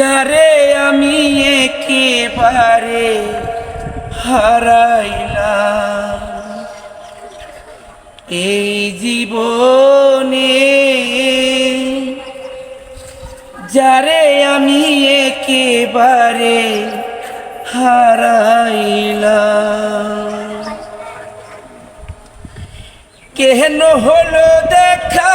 যারে আমি একেবারে হারাইলাম। এই জীবনে যারে আমি একেবারে হারাইলাম। কেন হলো দেখা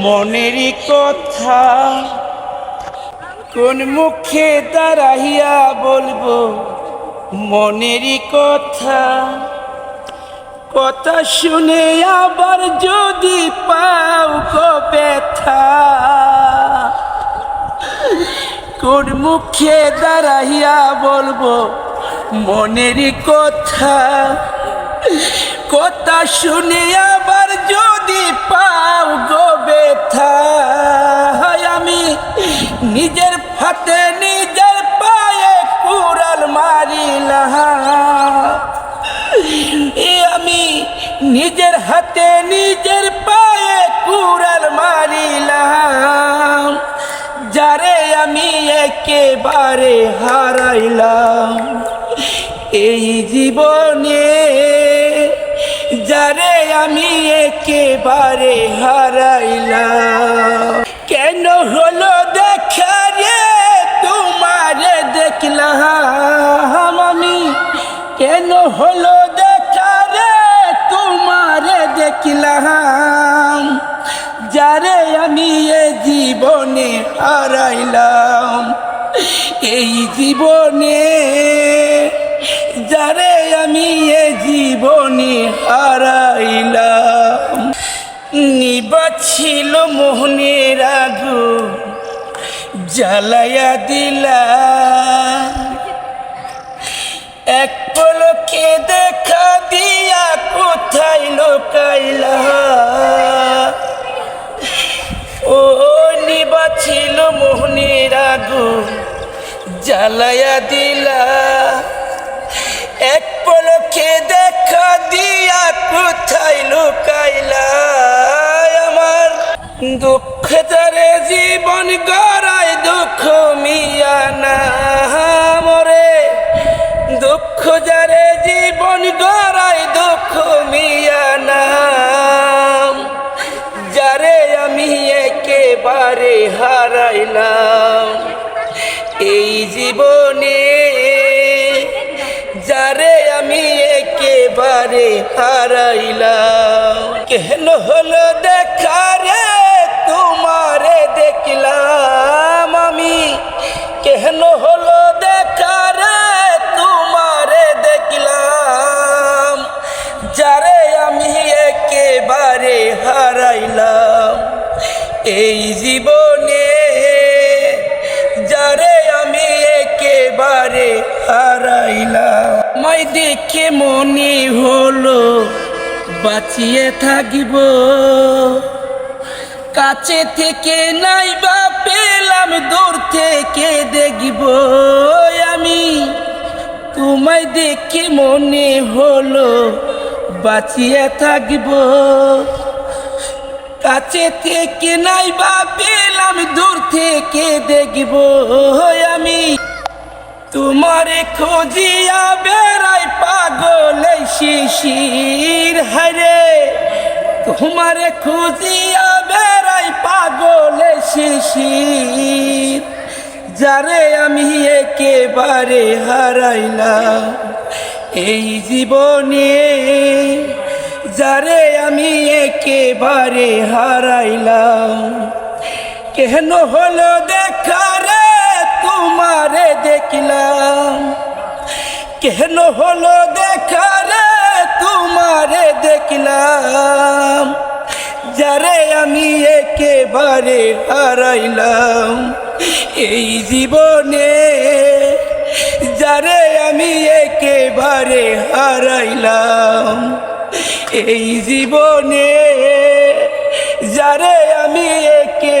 মনেরই কথা কোন মুখে দাঁড়াইয়া বলব? মনেরই কথা কথা শুনে আবার যদি পাও গো ব্যথা। কোন মুখে দাঁড়াইয়া বলব? মনেরই কথা কথা শুনে আবার যদি পাও গো ব্যথা আমি নিজের হাতে নিজের পায়ে কুড়াল মারিলাম। আমি নিজের হাতে নিজের পায়ে কুড়াল মারিলাম, যারে আমি একেবারে হারাইলাম। এই জীবনে যারে আমি একেবারে হারাইলাম। কেন হলো দেখা রে, তোমারে দেখলাম আমি। কেন হলো দেখা রে, তোমারে দেখলাম। যারে আমি এ জীবনে হারাইলাম। এই জীবনে যারে আমি এ জীবনে নিবাছিল মোহনের আগু জ্বালায়া দিলা। এক পলকে দেখা দিয়া কোথায় লোকাইলা? ও নিবা ছিল মোহনের আগুন জ্বালায়া দিলা। এক পলকে দেখা দিয়া কোথায় আমার দুঃখ তারে জীবন গড়ায় দুঃখ মিয়া না মরে। দুঃখ যারে জীবন গড়ায় দুঃখ মিয়া না। যারে আমি একেবারে হারাইলাম এই জীবনে, যারে আমি একেবারে হারাইলাম। কেন হলো দেখা এই জীবনে যারে আমি একেবারে হারাইলাম। মাই দেখে মনে হলো বাঁচিয়ে থাকিব। কাছে থেকে নাই বা পেলাম, দূর থেকে দেখব। আমি তোমায় দেখে মনে হলো বাঁচিয়ে থাকব। কাছে থেকে নাই বা পেলাম দূর থেকে দেখব আমি। তোমারে খোঁজিয়া বেড়াই পাগল শিশির হারে তোমারে খুঁজিয়া বেড়াই পাগল শিশির, যারে আমি একেবারে হারাইলাম এই জীবনে। যারে আমি একেবারে হারাইলাম। কেন হলো দেখা রে, তোমারে দেখলাম। কেন হলো দেখা রে, তোমারে দেখলাম। যারে আমি একেবারে হারাইলাম। এই জীবনে যারে আমি একেবারে হারাইলাম। এই জীবনে যারে আমি একে